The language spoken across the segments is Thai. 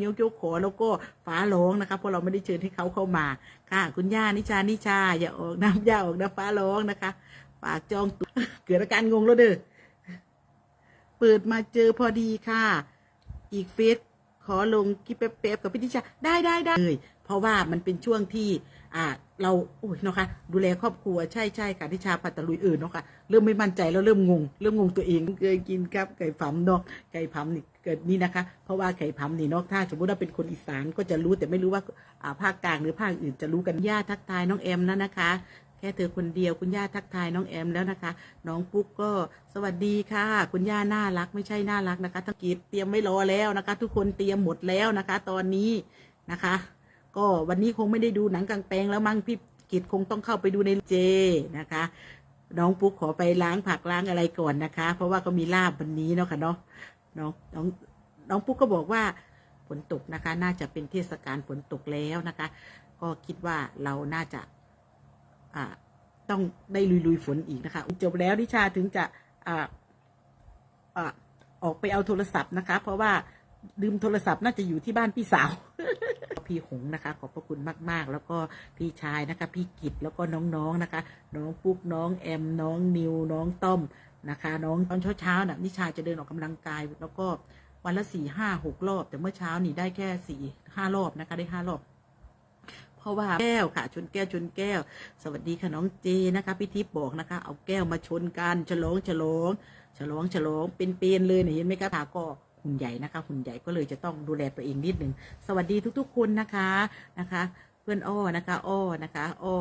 เงี้ยวเกี้ยวขอแล้วก็ฟ้าร้องนะคะเพราะเราไม่ได้เชิญให้เขาเข้ามาค่ะ คุณย่านิชานิชาอย่าออกน้ำย่าออกน้ำฟ้าร้องนะคะฝากจองตัวเกิดอาการงงแล้วเด้อเปิดมาเจอพอดีค่ะ อีกเฟซขอลงคลิปแป๊บๆกับพี่นิชาได้ได้ได้เลยเพราะว่ามันเป็นช่วงที่อ่าเราโอ้ยเนาะค่ะดูแลครอบครัวใช่ใช่ค่ะทิชาปัตตลุยอื่นเนาะค่ะเริ่มไม่มั่นใจแล้วเริ่มงง เริ่มงงตัวเองเคยกินครับไก่ผำเนาะไก่ผำนี่ เกิดนี่นะคะ เพราะว่าไก่ผำนี่เนาะถ้าสมมติว่าเป็นคนอีสานก็จะรู้แต่ไม่รู้ว่าภาคกลางหรือภาคอื่นจะรู้กันย่าทักทายน้องแอมนะนะคะ แค่เธอคนเดียวคุณย่าทักทายน้องแอมแล้วนะคะ น้องปุ๊กก็สวัสดีค่ะ คุณย่าน่ารักไม่ใช่น่ารักนะคะทั้งกีบเตรียมไม่รอแล้วนะคะ ทุกคนเตรียมหมดแล้วนะคะ ตอนนี้นะคะ ก็วันนี้คงไม่ได้ดูหนังกลางแปลงแล้วมั้งพี่กิจคงต้องเข้าไปดูในเจนะคะ น้องปุ๊กขอไปล้างผักล้างอะไรก่อนนะคะ เพราะว่าก็มีลาบวันนี้เนาะค่ะเนาะ น้องน้องน้องปุ๊กก็บอกว่าฝนตกนะคะ น่าจะเป็นเทศกาลฝนตกแล้วนะคะ ก็คิดว่าเราน่าจะอ่าต้องได้ลุยๆฝนอีกนะคะจบแล้วนิชาถึงจะอ่าอ่าออกไปเอาโทรศัพท์นะคะ เพราะว่าลืมโทรศัพท์น่าจะอยู่ที่บ้านพี่สาว พี่หงนะคะ ขอบพระคุณมาก ๆ แล้วก็พี่ชายนะคะ พี่กิตแล้วก็น้องๆนะคะ น้องปุ๊กน้องแอมน้องนิวน้องต้อม นะคะน้องตอนเช้าๆน่ะนิชาจะเดินออกกำลังกาย แล้วก็วันละสี่ห้าหกรอบ แต่เมื่อเช้านี่ได้แค่สี่ห้ารอบนะคะได้ห้ารอบเพราะว่าแก้วค่ะ ชนแก้วชนแก้ว สวัสดีค่ะน้องเจนะคะพี่ทิพย์บอกนะคะ เอาแก้วมาชนกันฉลองฉลองฉลองฉลองเป็นเปนๆเลยเนี่ยเห็นไหมคะขาก็หุ่นใหญ่นะคะหุ่นใหญ่ก็เลยจะต้องดูแลตัวเองนิดหนึ่งสวัสดีทุกๆคนนะคะนะคะ เพื่อนอ้อนะคะ อ้อนะคะ อ้อ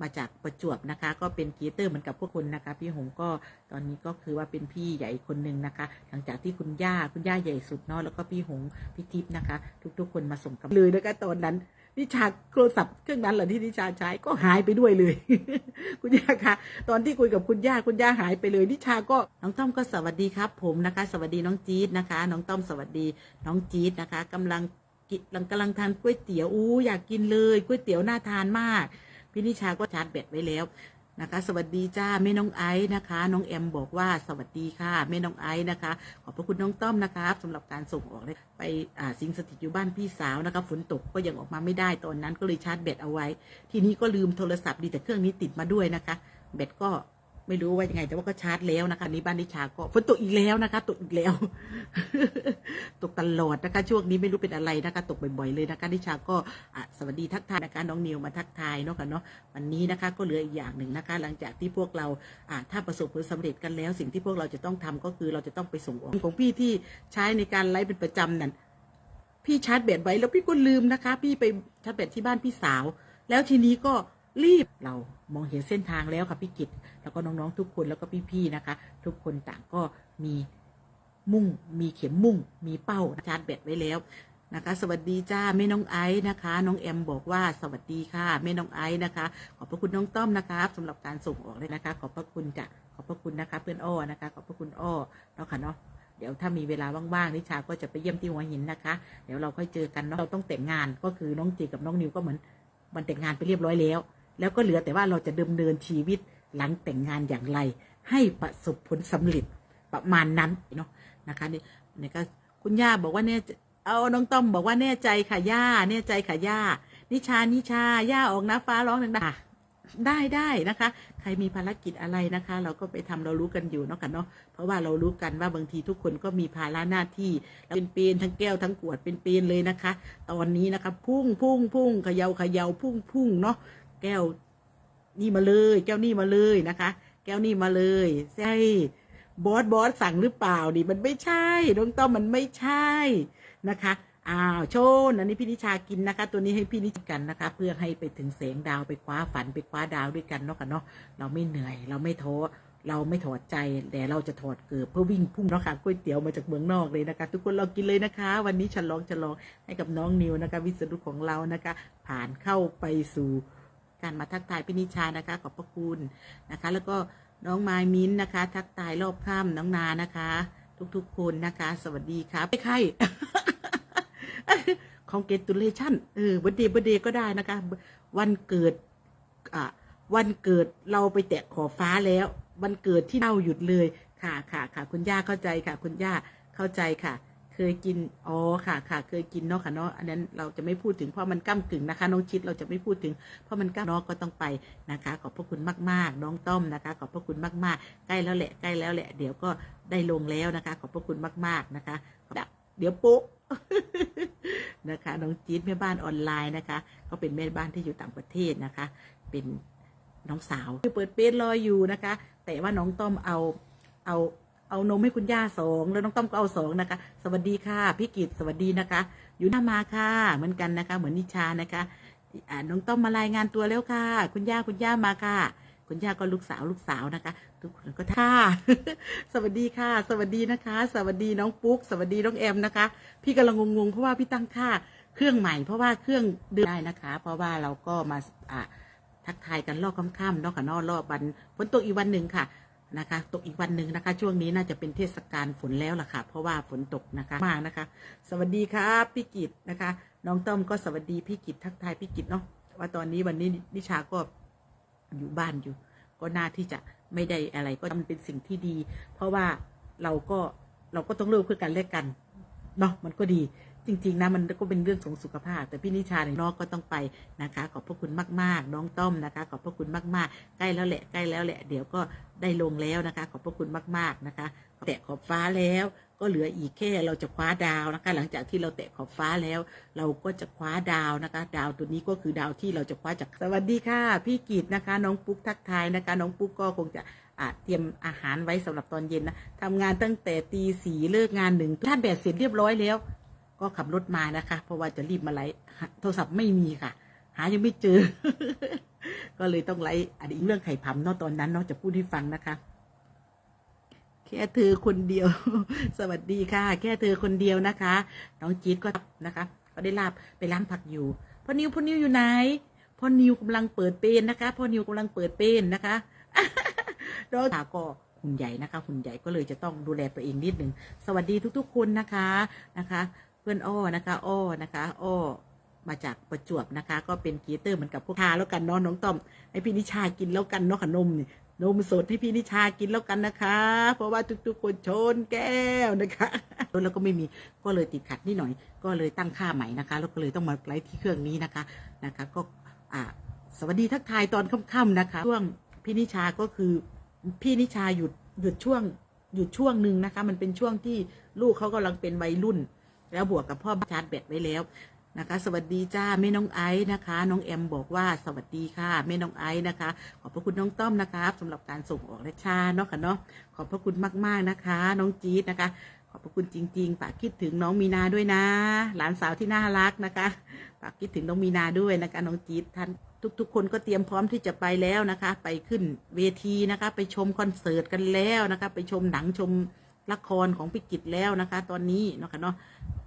มาจากประจวบนะคะ ก็เป็นกีเตอร์เหมือนกับพวกคุณนะคะ พี่หงก็ตอนนี้ก็คือว่าเป็นพี่ใหญ่คนหนึ่งนะคะ หลังจากที่คุณย่าคุณย่าใหญ่สุดเนาะแล้วก็พี่หงพี่ทิพย์นะคะ ทุกๆ คนมาส่งกำลังเลยนะคะตอนนั้นนิชาโทรศัพท์เครื่องนั้นเหรอที่นิชาใช้ก็หายไปด้วยเลย คุณย่าคะตอนที่คุยกับคุณย่าคุณย่าหายไปเลย นิชาก็น้องต้อมก็สวัสดีครับ ผมนะคะ สวัสดีน้องจี๊ดนะคะ น้องต้อมสวัสดีน้องจี๊ดนะคะกำลังกิกำลังกำลังทานก๋วยเตี๋ยวอู้อยากกินเลยก๋วยเตี๋ยวน่าทานมาก พี่นิชาก็ชาร์จแบตไว้แล้วนะคะ สวัสดีจ้าแม่น้องไอซ์นะคะ น้องแอมบอกว่าสวัสดีค่ะแม่น้องไอซ์นะคะ ขอบพระคุณน้องต้อมนะครับสำหรับการส่งออกไปสิงสถิตอยู่บ้านพี่สาวนะคะฝนตกก็ยังออกมาไม่ได้ตอนนั้นก็เลยชาร์จแบตเอาไว้ ทีนี้ก็ลืมโทรศัพท์ดีแต่เครื่องนี้ติดมาด้วยนะคะแบตก็ ไม่รู้ว่ายังไง แต่ว่าก็ชาร์จแล้วนะคะนี่บ้านนิชาก็ฝนตกอีกแล้วนะคะ ตกอีกแล้ว ตกตลอดนะคะ ช่วงนี้ไม่รู้เป็นอะไรนะคะ ตกบ่อยๆเลยนะคะนิชาก็สวัสดีทักทายนะคะน้องนิวมาทักทายเนาะค่ะเนาะวันนี้นะคะ ก็เหลืออีกอย่างหนึ่งนะคะ หลังจากที่พวกเราถ้าประสบผลสำเร็จกันแล้ว สิ่งที่พวกเราจะต้องทำก็คือเราจะต้องไปส่งออกของพี่ที่ใช้ในการไลฟ์เป็นประจำนั่นพี่ชาร์จแบตไว้แล้วพี่ก็ลืมนะคะ พี่ไปชาร์จแบตที่บ้านพี่สาว แล้วทีนี้ก็รีบเรา มองเห็นเส้นทางแล้วค่ะพี่กิตแล้วก็น้องๆทุกคนแล้วก็พี่ๆนะคะ ทุกคนต่างก็มีมุ่ง มีเข็มมุ่ง มีเป้าชาร์จแบตไว้แล้วนะคะ สวัสดีจ้าแม่น้องไอซ์นะคะ น้องแอมบอกว่าสวัสดีค่ะแม่น้องไอซ์นะคะ ขอบพระคุณน้องต้อมนะครับสำหรับการส่งออกเลยนะคะ ขอบพระคุณจ้ะขอบพระคุณนะคะ เพื่อนอ้อนะคะ ขอบพระคุณอ้อเนาะค่ะเนาะเดี๋ยวถ้ามีเวลาว่างๆนิชาก็จะไปเยี่ยมที่หัวหินนะคะ เดี๋ยวเราค่อยเจอกันเนาะเราต้องแต่งงานก็คือน้องจีกับน้องนิวก็เหมือนมันแต่งงานไปเรียบร้อยแล้ว แล้วก็เหลือแต่ว่าเราจะดำเนินชีวิตหลังแต่งงานอย่างไร ให้ประสบผลสำเร็จประมาณนั้นเนาะนะคะนี่นี่ก็คุณย่าบอกว่าเนี่ยเอาน้องต้อมบอกว่าแน่ใจค่ะย่าแน่ใจค่ะย่านิชานิชาย่าออกนะฟ้าร้องดังๆได้ได้นะคะ ใครมีภารกิจอะไรนะคะ เราก็ไปทำเรารู้กันอยู่เนาะกันเนาะเพราะว่าเรารู้กันว่าบางทีทุกคนก็มีภาระหน้าที่เป็นเปนทั้งแก้วทั้งกวดเป็นเปนเลยนะคะ ตอนนี้นะคะ พุ่งพุ่งพุ่งเขยาเขยาพุ่งพุ่งเนาะ แก้วนี่มาเลย แก้วนี่มาเลยนะคะ แก้วนี่มาเลยใช่บอสบอสสั่งหรือเปล่าดิมันไม่ใช่น้องต้อมมันไม่ใช่นะคะอ้าวโชนอันนี้พี่นิชากินนะคะ ตัวนี้ให้พี่นิชกันนะคะ เพื่อให้ไปถึงแสงดาวไปคว้าฝันไปคว้าดาวด้วยกันเนาะกันเนาะเราไม่เหนื่อย เราไม่ท้อเราไม่ถอดใจแต่เราจะถอดเกือบเพื่อวิ่งพุ่งเนาะค่ะก๋วยเตี๋ยวมาจากเมืองนอกเลยนะคะ ทุกคนลองกินเลยนะคะ วันนี้ฉลองจะลองให้กับน้องนิวนะคะ วิศนุของเรานะคะ ผ่านเข้าไปสู่ การมาทักทายพี่นิชานะคะ ขอบพระคุณนะคะ แล้วก็น้องไมมิ้นนะคะ ทักทายรอบค่ำน้องนานะคะ ทุกๆคนนะคะ สวัสดีครับไม่ใคร congratulation เออวันเดย์วันเดย์ก็ได้นะคะ วันเกิดอะวันเกิดเราไปแตะขอบฟ้าแล้ว วันเกิดที่เราหยุดเลยค่ะค่ะค่ะคุณย่าเข้าใจค่ะ คุณย่าเข้าใจค่ะ ยกิน อ๋อ ค่ะ ค่ะ เคยกินเนาะค่ะเนาะ อันนั้นเราจะไม่พูดถึงเพราะมันก้ากึ่งนะคะ น้องชิดเราจะไม่พูดถึง เพราะมันก้าเนาะก็ต้องไปนะคะ ขอบพระคุณมาก ๆ น้องต้อมนะคะ ขอบพระคุณมาก ๆ ใกล้แล้วแหละ ใกล้แล้วแหละ เดี๋ยวก็ได้ลงแล้วนะคะ ขอบพระคุณมาก ๆ นะคะ เดี๋ยวโป๊ะนะคะ น้องจี๊ดแม่บ้านออนไลน์นะคะ ก็เป็นแม่บ้านที่อยู่ต่างประเทศนะคะ เป็นน้องสาวเปิดเป๊รออยู่นะคะ แต่ว่าน้องต้อมเอาเอา เอานมให้คุณย่าสองแล้วน้องต้อมก็เอาสองนะคะ สวัสดีค่ะพี่กิตสวัสดีนะคะ อยู่หน้ามาค่ะเหมือนกันนะคะ เหมือนนิชานะคะอ่าน้องต้อมมารายงานตัวแล้วค่ะ คุณย่าคุณย่ามาค่ะ คุณย่าก็ลูกสาวลูกสาวนะคะ ทุกคนก็ท่าสวัสดีค่ะ สวัสดีนะคะ สวัสดีน้องปุ๊ก สวัสดีน้องแอมนะคะ พี่กำลังงงๆเพราะว่าพี่ตั้งค่าเครื่องใหม่เพราะว่าเครื่องเดินได้นะคะ เพราะว่าเราก็มาอ่าทักทายกันรอบค่ำๆนาะค่ะนอกรอบวันฝนตกอีกวันหนึ่งค่ะ นะคะ ตกอีกวันหนึ่งนะคะ ช่วงนี้น่าจะเป็นเทศกาลฝนแล้วล่ะค่ะ เพราะว่าฝนตกนะคะมากนะคะ สวัสดีครับพี่กิตนะคะ น้องต้อมก็สวัสดีพี่กิตทักทายพี่กิตเนาะว่าตอนนี้วันนี้นิชาก็อยู่บ้านอยู่ ก็น่าที่จะไม่ได้อะไรก็มันเป็นสิ่งที่ดี เพราะว่าเราก็เราก็ต้องเลือกเพื่อกันและกันเนาะมันก็ดี จริงๆนะมันก็เป็นเรื่องของสุขภาพ แต่พี่นิชาเนี่ยน้องก็ต้องไปนะคะ ขอบพระคุณมากๆ น้องต้อมนะคะ ขอบพระคุณมากๆ ใกล้แล้วแหละใกล้แล้วแหละ เดี๋ยวก็ได้ลงแล้วนะคะ ขอบพระคุณมากๆนะคะแตะขอบฟ้าแล้วก็เหลืออีกแค่เราจะคว้าดาวนะคะ หลังจากที่เราแตะขอบฟ้าแล้ว เราก็จะคว้าดาวนะคะ ดาวตัวนี้ก็คือดาวที่เราจะคว้าจากสวัสดีค่ะ พี่กีดนะคะ น้องปุ๊กทักทายนะคะ น้องปุ๊กก็คงจะเตรียมอาหารไว้สำหรับตอนเย็นนะทำงานตั้งแต่ตีสี่เลิกงานหนึ่งท่านแบตเสร็จเรียบร้อยแล้ว ก็ขับรถมานะคะ เพราะว่าจะรีบมาไลฟ์โทรศัพท์ไม่มีค่ะ หายังไม่เจอ ก็เลยต้องไลฟ์อันนี้เรื่องไข่พำเนาะตอนนั้นเนาะจะพูดให้ฟังนะคะแค่เธอคนเดียว สวัสดีค่ะ แค่เธอคนเดียวนะคะ น้องจี๊ดก็นะคะ ก็ได้ลาบไปร้านผักอยู่ พ่อนิวพ่อนิวอยู่ไหน พ่อนิวกำลังเปิดเป็นนะคะ พ่อนิวกำลังเปิดเป็นนะคะแล้วก็หุ่นใหญ่นะคะหุ่นใหญ่ก็เลยจะต้องดูแลตัวเองนิดหนึ่งสวัสดีทุกๆคนนะคะนะคะ เพื่อนอ้อนะคะอ้อนะคะอ้อมาจากประจวบนะคะ ก็เป็นกีเตอร์เหมือนกับพวกทาแล้วกันเนาะน้องต้อมให้พี่นิชากินแล้วกันเนาะขนมนี่นมสดให้พี่นิชากินแล้วกันนะคะ เพราะว่าทุกๆคนชนแก้วนะคะแล้วก็ไม่มีก็เลยติดขัดนิดหน่อย ก็เลยตั้งค่าใหม่นะคะ แล้วก็เลยต้องมาไลฟ์ที่เครื่องนี้นะคะนะคะ ก็อ่าสวัสดีทักทายตอนค่ำๆนะคะ ช่วงพี่นิชาก็คือพี่นิชาหยุดหยุดช่วงหยุดช่วงหนึ่งนะคะ มันเป็นช่วงที่ลูกเขากำลังเป็นวัยรุ่น แล้วบวกกับพ่อชาร์จแบตไว้แล้วนะคะ สวัสดีจ้าแม่น้องไอซ์นะคะ น้องแอมบอกว่าสวัสดีค่ะแม่น้องไอซ์นะคะ ขอบพระคุณน้องต้อมนะครับสำหรับการส่งออกและชาเนาะค่ะเนาะขอบพระคุณมากๆนะคะ น้องจี๊ดนะคะ ขอบพระคุณจริงๆฝากคิดถึงน้องมีนาด้วยนะ หลานสาวที่น่ารักนะคะฝากคิดถึงน้องมีนาด้วยนะคะน้องจี๊ดท่านทุกๆ คนก็เตรียมพร้อมที่จะไปแล้วนะคะ ไปขึ้นเวทีนะคะ ไปชมคอนเสิร์ตกันแล้วนะคะ ไปชมหนังชม ละครของพิกิจแล้วนะคะ ตอนนี้เนาะค่ะเนาะ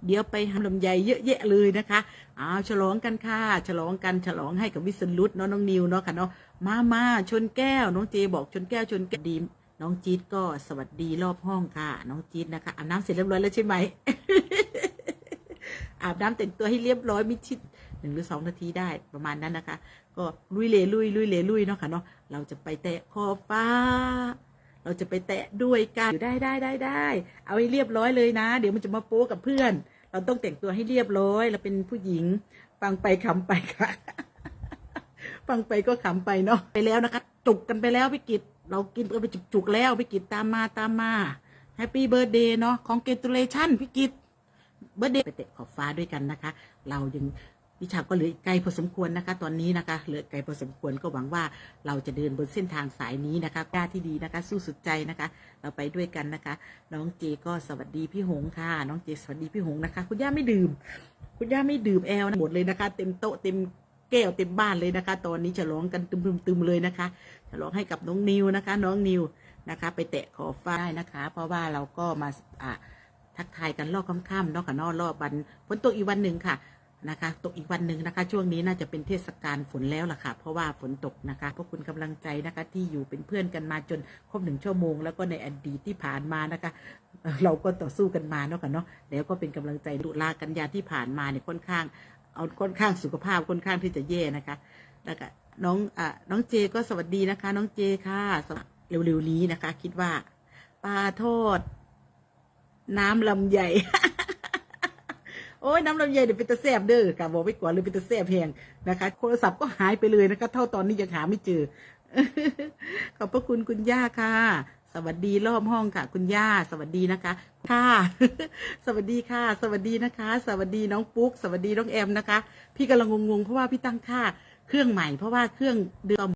เดี๋ยวไปทำลำไยเยอะแยะเลยนะคะอ้าวฉลองกันค่ะ ฉลองกันฉลองให้กับวิสรุตเนาะน้องนิวเนาะค่ะเนาะมามาชนแก้ว น้องเจบอกชนแก้วชนแก้วดีมน้องจี๊ดก็สวัสดีรอบห้องค่ะ น้องจี๊ดนะคะอาบน้ำเสร็จเรียบร้อยแล้วใช่ไหมอาบน้ำแต่งตัวให้เรียบร้อยมิชิดหนึ่งหรือสองนาทีได้ประมาณนั้นนะคะ ก็ลุยเลลุยลุยเลลุยเนาะค่ะเนาะเราจะไปแตะขอบฟ้า เราจะไปแตะด้วยกันได้ได้ได้ได้เอาให้เรียบร้อยเลยนะ เดี๋ยวมันจะมาโป๊กับเพื่อน เราต้องแต่งตัวให้เรียบร้อย เราเป็นผู้หญิง ฟังไปขำไปค่ะ ฟังไปก็ขำไปเนาะไปแล้วนะคะจุกกันไปแล้วพี่กิตเรากินกันไปจุกๆแล้วพี่กิตตามมาตามมาแฮปปี้เบิร์ดเดย์เนาะของเกตูเลชั่นพี่กิตเบิร์ดเดย์ไปเตะขอบฟ้าด้วยกันนะคะ เรายัง วิชาก็เหลือไกลพอสมควรนะคะ ตอนนี้นะคะเหลือไกลพอสมควรก็หวังว่าเราจะเดินบนเส้นทางสายนี้นะคะกล้าที่ดีนะคะ สู้สุดใจนะคะ เราไปด้วยกันนะคะ น้องเจก็สวัสดีพี่หงค่ะ น้องเจสวัสดีพี่หงนะคะ คุณย่าไม่ดื่ม คุณย่าไม่ดื่มแอลนะหมดเลยนะคะ เต็มโต๊ะเต็มแก้วเต็มบ้านเลยนะคะ ตอนนี้ฉลองกันตึมๆๆเลยนะคะฉลองให้กับน้องนิวนะคะ น้องนิวนะคะ ไปแตะขอฟ้าได้นะคะ เพราะว่าเราก็มาอ่าทักทายกันรอบค่ำๆเนาะค่ะนอกรอบวันฝนตกอีกวันหนึ่งค่ะ นะคะ ตกอีกวันหนึ่งนะคะ ช่วงนี้น่าจะเป็นเทศกาลฝนแล้วล่ะค่ะ เพราะว่าฝนตกนะคะพวกคุณกำลังใจนะคะที่อยู่เป็นเพื่อนกันมาจนครบหนึ่งชั่วโมง แล้วก็ในอดีตที่ผ่านมานะคะ เราก็ต่อสู้กันมาเนาะค่ะเนาะแล้วก็เป็นกำลังใจดุลากันยาที่ผ่านมาเนี่ยค่อนข้าง เอาค่อนข้างสุขภาพค่อนข้างที่จะแย่นะคะแล้วก็น้องอ่าน้องเจก็สวัสดีนะคะ น้องเจค่ะสวัสเร็วๆนี้นะคะ คิดว่าปลาทอด น้ำลำใหญ่ อ้ยน้ำลำไยเดี๋ยวเป็นตะแซบเด้อกะบอกไว้ก่อนเลยเป็นตะแซบแพงนะคะโทรศัพท์ก็หายไปเลยนะคะ เท่าตอนนี้ยังหาไม่เจอ ขอบพระคุณคุณย่าค่ะ สวัสดีรอบห้องค่ะ คุณย่า สวัสดีนะคะ ค่ะ สวัสดีค่ะ สวัสดีนะคะ สวัสดีน้องปุ๊ก สวัสดีน้องแอมนะคะ พี่กำลังงงๆเพราะว่าพี่ตั้งค่าเครื่องใหม่เพราะว่าเครื่องเดิม